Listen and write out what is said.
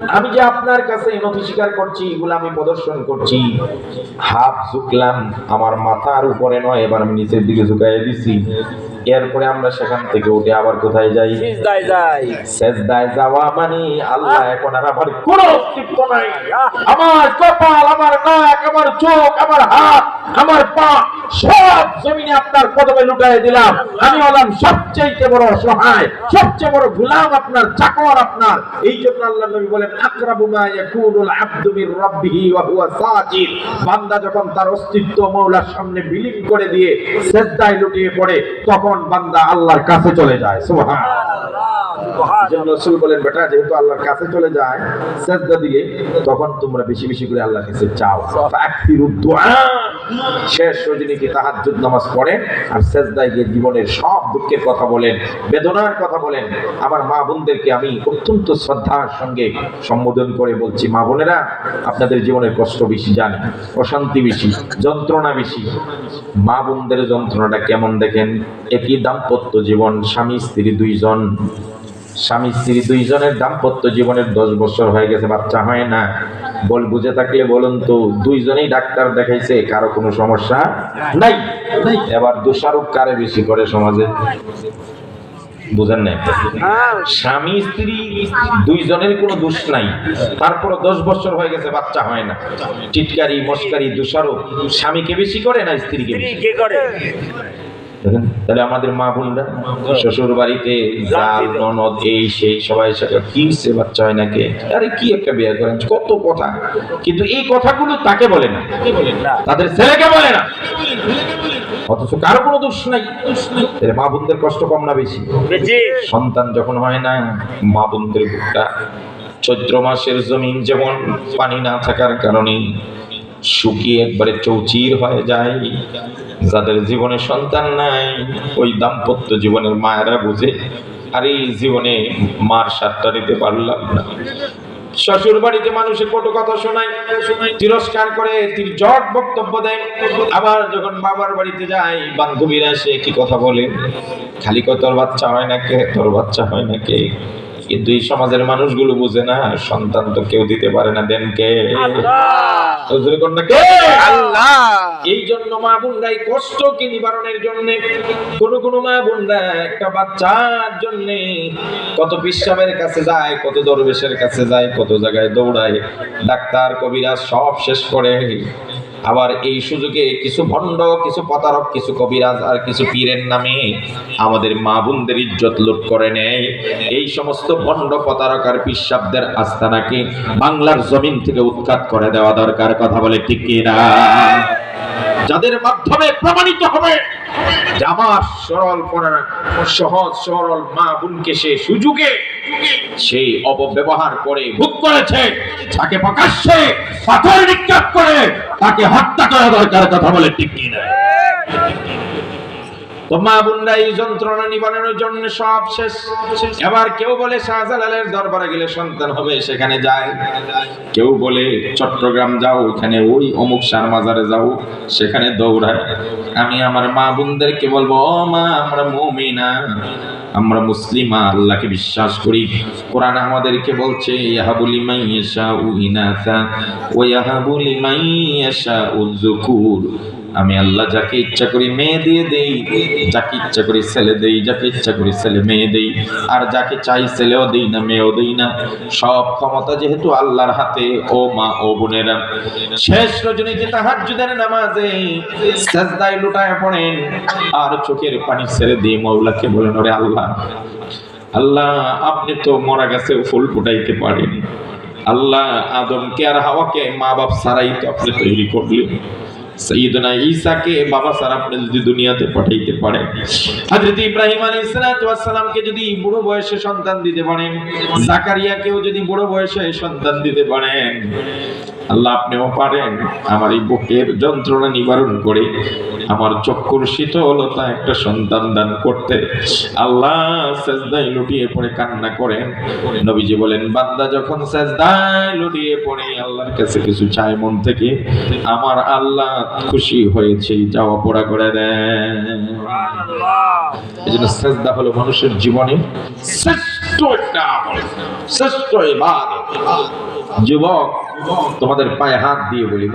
আমি যে আপনার কাছে নথি স্বীকার করছি, এগুলো আমি প্রদর্শন করছি। হাফ ঝুঁকলাম, আমার মাথার উপরে নয়, এবার আমি নিচের দিকে ঝুঁকাই দিছি। এরপরে আমরা সেখান থেকে উঠে আবার কোথায় যাই? সিজদায় সেজদায় যাওয়া মানে আল্লাহ এখন আর আমার কোনো অস্তিত্ব নাই। আমার কপাল আমার নাক আমার চোখ আমার হাত আমার পা সব জমিনে আপনার কদমে লুটাই দিলাম। আমি হলাম সবচেয়ে বড় সহায় সবচেয়ে বড় গোলাম আপনার চাকর আপনার। এই জন্য আল্লাহ নবী বলেন আকরাবু মা ইয়াকুনুল আবদু মির রাব্বিহি ওয়া হুয়া সাজিদ। বান্দা যখন তার অস্তিত্ব মওলার সামনে বিলীন করে দিয়ে সেজদায় লুটিয়ে পড়ে তখন বান্দা আল্লাহর কাছে চলে যায়। সুবহান জন্য রাসূল বলেন বেটা যেহেতু আল্লাহর কাছে চলে যায় সেজদা দিলে তখন তোমরা বেশি বেশি করে আল্লাহর কাছে চাও। শেষ রজনীতে তাহাজ্জুদ নামাজ পড়েন? আর সেজদায় গিয়ে জীবনের সব দুঃখের কথা বলেন বেদনার কথা বলেন। আমার মা বোনদেরকে আমি অত্যন্ত শ্রদ্ধার সঙ্গে সম্বোধন করে বলছি মা বোনেরা আপনাদের জীবনের কষ্ট বেশি জানি অশান্তি বেশি যন্ত্রণা বেশি। মা বোনদের যন্ত্রণাটা কেমন দেখেন? একই দাম্পত্য জীবন স্বামী স্ত্রী দুইজন। স্বামী, স্ত্রী দুইজনের দাম্পত্য জীবনের দশ বছর হয়ে গেছে, বাচ্চা হয় না। বল বুঝে থাকলে বলুন তো, দুইজনেই ডাক্তার দেখাইছে, কারও কোনো সমস্যা নাই। এবার দোষারোপ কারে বেশি করে সমাজে? স্বামী, স্ত্রী দুইজনের কোনো দোষ নাই। তারপর দশ হয়ে গেছে, বাচ্চা হয় না। দোষারোপ, স্বামীকে বেশি করে না, স্ত্রীকে স্ত্রী বেশি করে। তাহলে আমাদের মা বোনরা শ্বশুর বাড়িতে জাল ননদ এই সেই সবাই কি সে বাচ্চা হয় নাকি? আরে কি একটা বিয়ে করেন? কত কথা। কিন্তু এই কথাগুলো তাকে বলে না। তাদের ছেলেকে বলে না। অথচ কারও কোনো দোষ নাই। মা বোনদের কষ্ট কম না বেশি? বেশি। সন্তান যখন হয় না মা বোনদের বুকটা চৈত্র মাসের জমিন যেমন পানি না থাকার কারণে শুকিয়ে একবারে চৌচির হয়ে যায়। যাদের জীবনে সন্তান নাই, ওই দাম্পত্য জীবনের মায়েরা বুঝে, আর এই জীবনে মার সাতটা নিতে পারলাম না। শ্বশুর বাড়িতে মানুষে কটু কথা শোনায়, তিরস্কার করে জট বক্তব্য দেয়। আবার যখন বাবার বাড়িতে যায়, বান্ধবীরা এসে কি কথা বলে, খালি কয় তোর বাচ্চা হয় না কে? তোর বাচ্চা হয় না কে? কিন্তু এই সমাজের মানুষগুলো বুঝে না সন্তান তো কেউ দিতে পারে না দেন কে? এই জন্য মা নিবারণের জন্য? কোন কোন মা বোনরা একটা বাচ্চার জন্য কত পিসাবের কাছে যায় কত দরবেশের কাছে যায় কত জায়গায় দৌড়ায় ডাক্তার কবিরাজ সব শেষ করে। আবার এই সুযোগে কিছু ভণ্ড, কিছু প্রতারক, কিছু কবিরাজ আর কিছু পীরের নামে আমাদের মা বোনদের ইজ্জত লুট করে নেয়। এই সমস্ত ভণ্ড, প্রতারক আর পিসাবদের আস্থানাকে বাংলার জমিন থেকে উৎখাত করে দেওয়া দরকার। কথা বলে ঠিক কিনা? যাদের মাধ্যমে প্রমাণিত হবে যে আমার সরল সহজ, সরল মা বোনকে সে সুযোগে সেই অপব্যবহার করে, ভোগ করেছে, তাকে প্রকাশ্যে পাথর নিক্ষেপ করে তাকে হত্যা করা দরকার, কথা বলে ঠিক কিনা? তো এই যন্ত্রণা জন্য সব শেষ। কেউ বলে শাহজালালের দরবারে গেলে সন্তান হবে, সেখানে যায়। কেউ বলে, চট্টগ্রাম যাও ওখানে ওই অমুক মাজারে যাও, সেখানে দৌড়ায়। আমি আমার মা বোনদেরকে বলব, ও মা, আমরা মুমিনা, আমরা মুসলিমা, আল্লাহকে বিশ্বাস করি। কোরআন আমাদেরকে বলছে ইয়াহাবুলি আমি আল্লাহ যাকে ইচ্ছা করি মেয়ে দিয়ে দেই, যাকে ইচ্ছা করি ছেলে দেই, যাকে ইচ্ছা করি ছেলে মেয়ে দেই, আর যাকে চাই ছেলেও দেই না, মেয়েও দেই না। সব ক্ষমতা যেহেতু আল্লাহর হাতে, ও মা, ও বোনেরা। শেষ রজনীতে তাহাজ্জুদের নামাজে সাজদায় লুটায় পড়েন, আর চোখের পানি ছেড়ে দিয়ে মৌলাকে বলেন, ওরে আল্লাহ আল্লাহ, আপনি তো মরা গাছে ফুল ফুটাইতে পারেন। আল্লাহ, আদমকে আর হাওয়াকে মা বাপ সারাই তো আপনি তৈরি করলেন। সৈয়দনা ঈসাকে বাবা স্যার আপনি যদি দুনিয়াতে পাঠাইতে পারেন হযরত ইব্রাহিম আলাইহিস সালামকে যদি বুড়ো বয়সে সন্তান দিতে পারেন। জাকারিয়াকেও যদি বুড়ো বয়সে সন্তান দিতে পারেন। আল্লাহ আপনিও পারেন আমার এই বুকের যন্ত্রণা নিবারণ করে আমার চক্ষুর শীতলতা একটা সন্তান দান করতে। আল্লাহ সেজদায় লুটিয়ে পড়ে কান্না করেন। নবীজি বলেন বান্দা যখন সেজদায় লুটিয়ে পড়ে আল্লাহর কাছে কিছু চায় মন থেকে আমার আল্লাহ খুশি হয়েছে যাওয়া পড়া করে দেন। এই জন্য সেজদা হলো মানুষের জীবনে শ্রেষ্ঠ একটা শ্রেষ্ঠ ইবাদত। যুবক তোমাদের পায়ে হাত দিয়ে বলি